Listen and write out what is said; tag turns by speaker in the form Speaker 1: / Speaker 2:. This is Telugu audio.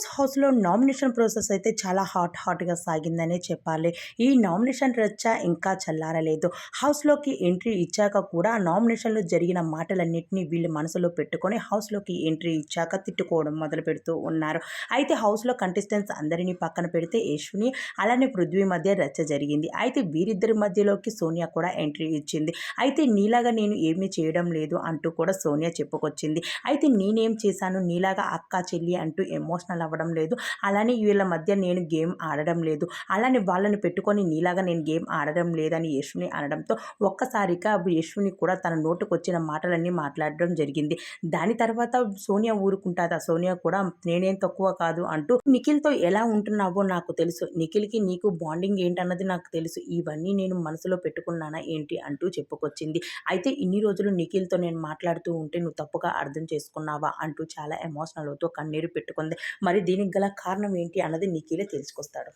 Speaker 1: was హౌస్లో నామినేషన్ ప్రాసెస్ అయితే చాలా హాట్ హాట్గా సాగిందనే చెప్పాలి. ఈ నామినేషన్ రచ్చ ఇంకా చల్లారలేదు. హౌస్లోకి ఎంట్రీ ఇచ్చాక కూడా నామినేషన్లో జరిగిన మాటలన్నింటినీ వీళ్ళు మనసులో పెట్టుకొని హౌస్లోకి ఎంట్రీ ఇచ్చాక తిట్టుకోవడం మొదలు పెడుతూ ఉన్నారు. అయితే హౌస్లో కంటెస్టెంట్స్ అందరినీ పక్కన పెడితే యశ్విని అలానే పృథ్వీ మధ్య రచ్చ జరిగింది. అయితే వీరిద్దరి మధ్యలోకి సోనియా కూడా ఎంట్రీ ఇచ్చింది. అయితే నీలాగా నేను ఏమీ చేయడం లేదు అంటూ కూడా సోనియా చెప్పుకొచ్చింది. అయితే నేనేం చేశాను? నీలాగా అక్క చెల్లి అంటూ ఎమోషనల్ అవ్వడం లేదు. అలానే వీళ్ళ మధ్య నేను గేమ్ ఆడడం లేదు. అలానే వాళ్ళని పెట్టుకొని నీలాగా నేను గేమ్ ఆడడం లేదని యశ్విని అనడంతో ఒక్కసారిగా యశ్విని కూడా తన నోటుకు వచ్చిన మాటలన్నీ మాట్లాడడం జరిగింది. దాని తర్వాత సోనియా ఊరుకుంటాదా? సోనియా కూడా నేనేం తక్కువ కాదు అంటూ నిఖిల్తో ఎలా ఉంటున్నావో నాకు తెలుసు. నిఖిల్కి నీకు బాండింగ్ ఏంటన్నది నాకు తెలుసు. ఇవన్నీ నేను మనసులో పెట్టుకున్నానా ఏంటి? అంటూ చెప్పుకొచ్చింది. అయితే ఇన్ని రోజులు నిఖిల్తో నేను మాట్లాడుతూ ఉంటే నువ్వు తప్పుగా అర్థం చేసుకున్నావా? అంటూ చాలా ఎమోషనల్ అవుతూ కన్నీరు పెట్టుకుంది. మరి దీనికి గల కారణం ఏంటి అన్నది నిఖిలే తెలుసుకొస్తాడు.